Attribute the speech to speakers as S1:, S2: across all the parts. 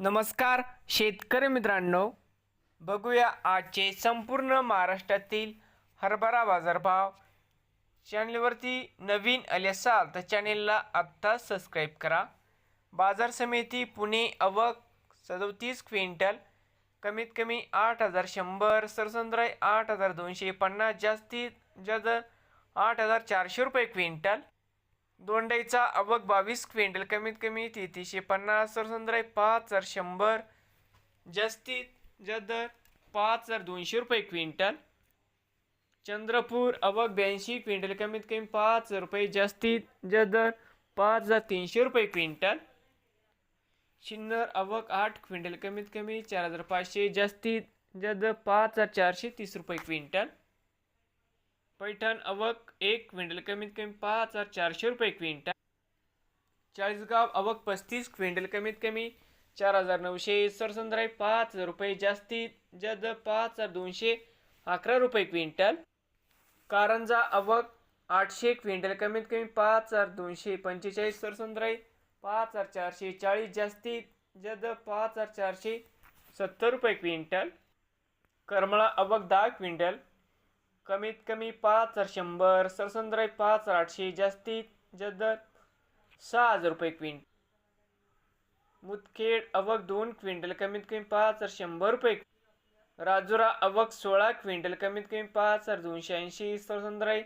S1: नमस्कार शेतकरी मित्रांनो. बघूया आजचे संपूर्ण महाराष्ट्रातील हरभरा बाजारभाव. चॅनलवरती नवीन आले असाल तर चॅनेलला आत्ता सबस्क्राईब करा. बाजार समिती पुणे अवक सदोतीस क्विंटल. कमीत कमी आठ हजार शंभर सरसंद्राय आठ हजार दोनशे पन्नास जास्तीत जास्त आठ हजार चारशे रुपये क्विंटल. दोंडाईचा आवक बावीस क्विंटल कमीत कमी तेहतीसशे पन्नास सरसंद्राई पाच हजार शंभर जास्तीत जास्त दर पाच हजार दोनशे रुपये क्विंटल. चंद्रपूर आवक ब्याऐंशी क्विंटल कमीत कमी पाच हजार रुपये जास्तीत जास्त दर पाच हजार तीनशे रुपये क्विंटल. शिन्नर अवक आठ क्विंटल कमीत कमी चार हजार पाचशे जास्तीत जास्त पाच हजार चारशे तीस रुपये क्विंटल. पैठण अवक एक क्विंटल कमीत कमी पाच हजार चारशे रुपये क्विंटल. चाळीसगाव अवक पस्तीस क्विंटल कमीत कमी चार हजार नऊशे. सरसंद्राई पाच हजार रुपये जास्तीत जद पाच हजार दोनशे अकरा रुपये क्विंटल. कारंजा अवक आठशे क्विंटल कमीत कमी पाच हजार दोनशे पंचेचाळीस. सरसंद्राई पाच हजार चारशे चाळीस जास्तीत जद पाच हजार चारशे सत्तर रुपये क्विंटल. करमळा अवक दहा क्विंटल. कमीत कमी पाच हजार शंभर सरसंद्राई पाच हजार आठशे जास्तीत जद सहा हजार रुपये क्विंटल. मुदखेड अवक दोन क्विंटल कमीत कमी पाच हजार शंभर रुपये. राजुरा अवक सोळा क्विंटल कमीत कमी पाच हजार दोनशे ऐंशी सरसंद्राई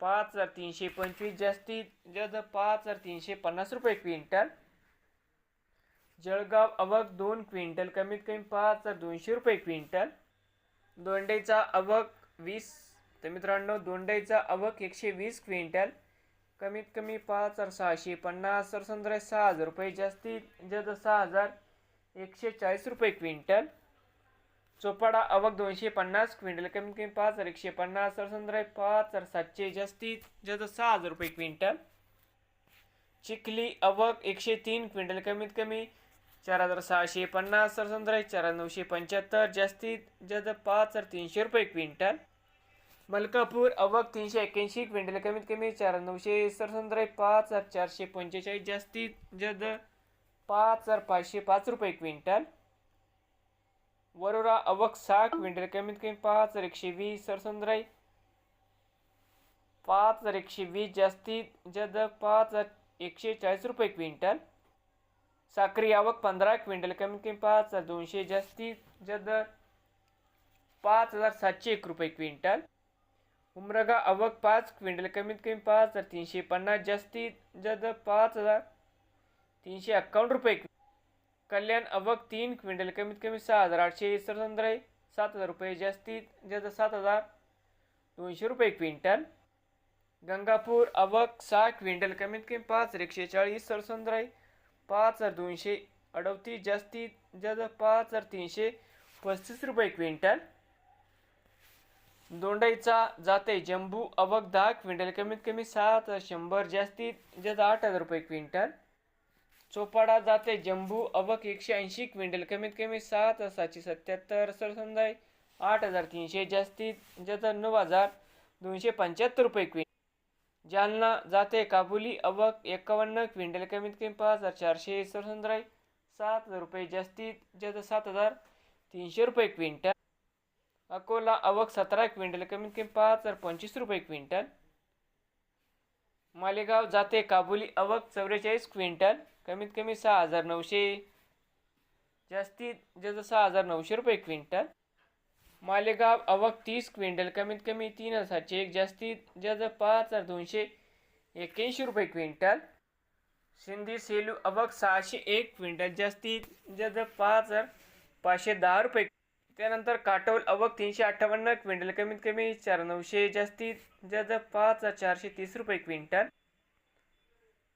S1: पाच हजार तीनशे पंचवीस जास्तीत जद पाच हजार तीनशे पन्नास रुपये क्विंटल. जळगाव अवक दोन क्विंटल कमीत कमी पाच हजार दोनशे रुपये क्विंटल. दोंडेचा अवक वीस तर मित्रांनो दोंडाईचा अवक एकशे वीस क्विंटल कमीत कमी पाच हजार सहाशे पन्नास सरसंद्राई सहा हजार रुपये जास्तीत जास्त सहा हजार एकशे चाळीस रुपये क्विंटल. चोपाडा अवक दोनशे पन्नास क्विंटल कमीत कमी पाच हजार एकशे पन्नास सरसंद्राई पाच हजार सातशे जास्तीत जास्त सहा हजार रुपये क्विंटल. चिखली अवक एकशे तीन क्विंटल कमीत कमी चार हजार सहाशे पन्नास सरसंद्राई चार हजार नऊशे पंच्याहत्तर जास्तीत जास्त पाच हजार तीनशे रुपये क्विंटल. मलकापूर अवक तीनशे एक्क्याऐंशी क्विंटल कमीत कमी चार नऊशे सरसंद्राई पाच हजार चारशे पंचेचाळीस जास्तीत जद पाच हजार पाचशे पाच रुपये क्विंटल. वरोरा अवक सहा क्विंटल कमीत कमी पाच हजार एकशे वीस सरसंद्राई पाच हजार एकशे वीस जास्तीत जद पाच हजार एकशे चाळीस रुपये क्विंटल. साखरी आवक पंधरा क्विंटल कमीत कमी पाच हजार दोनशे जास्तीत जद पाच हजार सातशे एक रुपये क्विंटल. उमरगा अवक पाच क्विंटल कमीत कमी पाच हजार तीनशे पन्नास जास्तीत जास्त पाच हजार तीनशे एक्कावन्न रुपये. कल्याण अवक तीन क्विंटल कमीत कमी सहा हजार आठशे सरसंद्राई सात हजार रुपये जास्तीत जास्त सात हजार दोनशे रुपये क्विंटल. गंगापूर अवक सहा क्विंटल कमीत कमी पाच हजार एकशे चाळीस सरसंद्राई पाच हजार दोनशे अडतीस जास्तीत जास्त पाच हजार तीनशे पस्तीस रुपये क्विंटल. दोंडाईचा जाते जंबू अवक दहा क्विंटल कमीत कमी सात शंभर जास्तीत जास्त आठ हजार रुपये क्विंटल. चोपाडा जाते जंबू अवक एकशे ऐंशी क्विंटल कमीत कमी सात सातशे सत्याहत्तर सरसंदाई आठ हजार तीनशे जास्तीत जास्त नऊ हजार दोनशे पंच्याहत्तर रुपये क्विंटल. जालना जाते काबुली अवक एकावन्न क्विंटल कमीत कमी पाच हजार चारशे सरसंद्राई सात हजार रुपये जास्तीत जास्त सात हजार तीनशे रुपये क्विंटल. अकोला अवक सतरा क्विंटल कमीत कमी पाच हजार पंचवीस रुपये क्विंटल. मालेगाव जाते काबुली अवक चौवेचाळीस क्विंटल कमीत कमी सहा हजार नऊशे. जास्तीत जास्त सहा हजार नऊशे रुपये क्विंटल. मालेगाव अवक तीस क्विंटल कमीत कमी तीन हजार सातशे एक जास्तीत जास्त पाच हजार दोनशे एक्क्याऐंशी रुपये क्विंटल. सिंधी सेलू अवक सहाशे एक क्विंटल जास्तीत जास्त पाच हजार पाचशे दहा रुपये त्यानंतर काटोल अवक तीनशे अठ्ठावन्न क्विंटल कमीत कमी चार नऊशे जास्तीत जास्त पाच हजार चारशे तीस रुपये क्विंटल.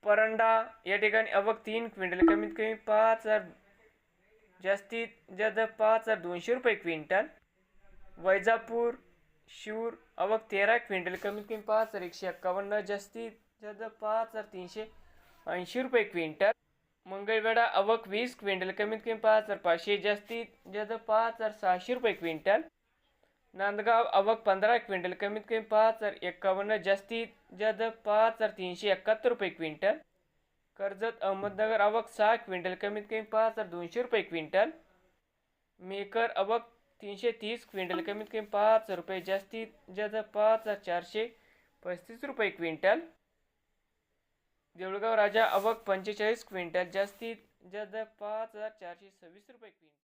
S1: परंडा या ठिकाणी अवक तीन क्विंटल कमीत कमी पाच हजार जास्तीत जास्त पाच हजार दोनशे रुपये क्विंटल. वैजापूर शिऊर अवक तेरा क्विंटल कमीत कमी पाच हजार एकशे एक्कावन्न जास्तीत जास्त पाच हजार तीनशे ऐंशी रुपये क्विंटल. मंगळवेढा अवक वीस क्विंटल कमीत कमी पाच हजार पाचशे जास्तीत जास्त पाच हजार सहाशे रुपये क्विंटल. नांदगाव अवक पंधरा क्विंटल कमीत कमी पाच हजार एक्कावन्न जास्तीत जास्त पाच हजार तीनशे एकाहत्तर रुपये क्विंटल. कर्जत अहमदनगर अवक सहा क्विंटल कमीत कमी पाच हजार दोनशे रुपये क्विंटल. मेकर अवक तीनशे तीस क्विंटल कमीत कमी पाच हजार रुपये जास्तीत जास्त पाच हजार चारशे पस्तीस रुपये क्विंटल. देऊळगाव राजा अवक पंचेचाळीस क्विंटल जास्तीत जास्त पाच हजार चारशे सव्वीस रुपये क्विंटल.